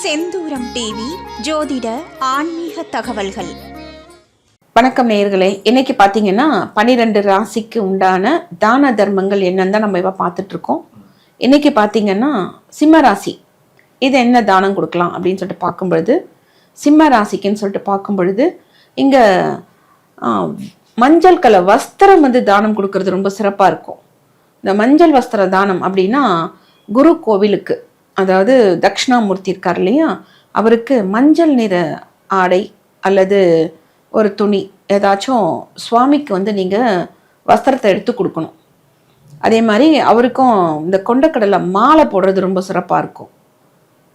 செந்தூரம் TV ஜோதிட ஆன்மீக தகவல்கள். வணக்கம் நேயர்களே. இன்னைக்கு பார்த்தீங்கன்னா பன்னிரெண்டு ராசிக்கு உண்டான தான தர்மங்கள் என்னன்னு தான் நம்ம இப்போ பார்த்துட்டு இருக்கோம். இன்னைக்கு பார்த்தீங்கன்னா சிம்ம ராசி. இது என்ன தானம் கொடுக்கலாம் அப்படின்னு சொல்லிட்டு பார்க்கும் பொழுது சிம்ம ராசிக்குன்னு சொல்லிட்டு பார்க்கும் பொழுது இங்கே மஞ்சள் கலர் வஸ்திரம் வந்து தானம் கொடுக்கறது ரொம்ப சிறப்பாக இருக்கும். இந்த மஞ்சள் வஸ்திர தானம் அப்படின்னா குரு கோவிலுக்கு அதாவது தக்ஷணாமூர்த்தி இருக்கார் இல்லையா? அவருக்கு மஞ்சள் நிற ஆடை அல்லது ஒரு துணி ஏதாச்சும் சுவாமிக்கு வந்து நீங்கள் வஸ்திரத்தை எடுத்து கொடுக்கணும். அதே மாதிரி அவருக்கும் இந்த கொண்டக்கடலை மாலை போடுறது ரொம்ப சிறப்பாக இருக்கும்.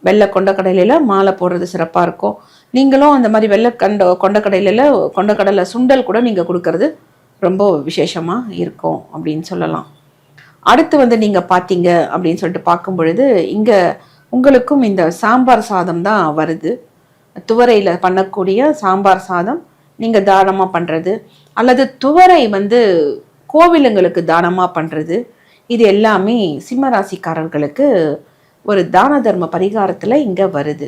வெள்ளை கொண்டக்கடலையில் மாலை போடுறது சிறப்பாக இருக்கும். நீங்களும் அந்த மாதிரி வெள்ளை கண்ட கொண்டக்கடலையில் கொண்டக்கடலை சுண்டல் கூட நீங்கள் கொடுக்கறது ரொம்ப விசேஷமாக இருக்கும் அப்படின்னு சொல்லலாம். அடுத்து வந்து நீங்கள் பார்த்தீங்க அப்படின்னு சொல்லிட்டு பார்க்கும் பொழுது இங்கே உங்களுக்கும் இந்த சாம்பார் சாதம் தான் வருது. துவரையில் பண்ணக்கூடிய சாம்பார் சாதம் நீங்கள் தானமாக பண்ணுறது அல்லது துவரை வந்து கோவிலுங்களுக்கு தானமாக பண்ணுறது இது எல்லாமே சிம்மராசிக்காரர்களுக்கு ஒரு தான தர்ம பரிகாரத்தில் இங்கே வருது.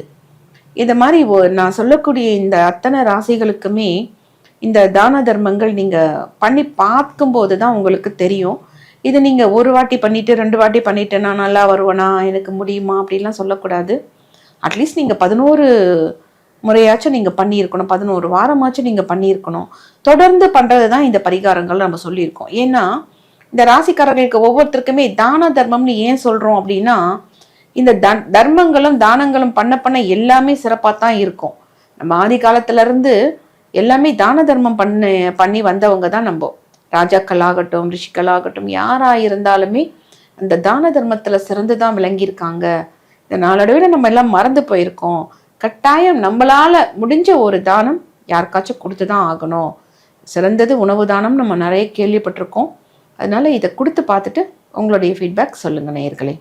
இந்த மாதிரி ஒ- நான் சொல்லக்கூடிய இந்த அத்தனை ராசிகளுக்குமே இந்த தான தர்மங்கள் நீங்கள் பண்ணி பார்க்கும்போது தான் உங்களுக்கு தெரியும். இது நீங்கள் ஒரு வாட்டி பண்ணிவிட்டு ரெண்டு வாட்டி பண்ணிவிட்டு நான் நல்லா வருவேனா எனக்கு முடியுமா அப்படிலாம் சொல்லக்கூடாது. அட்லீஸ்ட் நீங்கள் பதினோரு முறையாச்சும் நீங்கள் பண்ணியிருக்கணும். பதினோரு வாரமாச்சும் நீங்கள் பண்ணியிருக்கணும். தொடர்ந்து பண்ணுறது தான் இந்த பரிகாரங்கள் நம்ம சொல்லியிருக்கோம். ஏன்னா இந்த ராசிக்காரர்களுக்கு ஒவ்வொருத்தருக்குமே தான தர்மம்னு ஏன் சொல்கிறோம் அப்படின்னா இந்த த- தர்மங்களும் தானங்களும் பண்ண பண்ண எல்லாமே சிறப்பாக தான் இருக்கும். நம்ம ஆதி காலத்துலேருந்து எல்லாமே தான தர்மம் பண்ண பண்ணி வந்தவங்க தான் நம்ம. ராஜாக்கள் ஆகட்டும் யாராக ஆகட்டும் இருந்தாலுமே அந்த தான தர்மத்தில் சிறந்து தான் விளங்கியிருக்காங்க. இந்த நாளடைவில் நம்ம எல்லாம் மறந்து போயிருக்கோம். கட்டாயம் நம்மளால முடிஞ்ச ஒரு தானம் யாருக்காச்சும் கொடுத்து தான் ஆகணும். சிறந்தது உணவு தானம் நம்ம நிறைய கேள்விப்பட்டிருக்கோம். அதனால் இதை கொடுத்து பார்த்துட்டு உங்களுடைய ஃபீட்பேக் சொல்லுங்கள் நேயர்களே.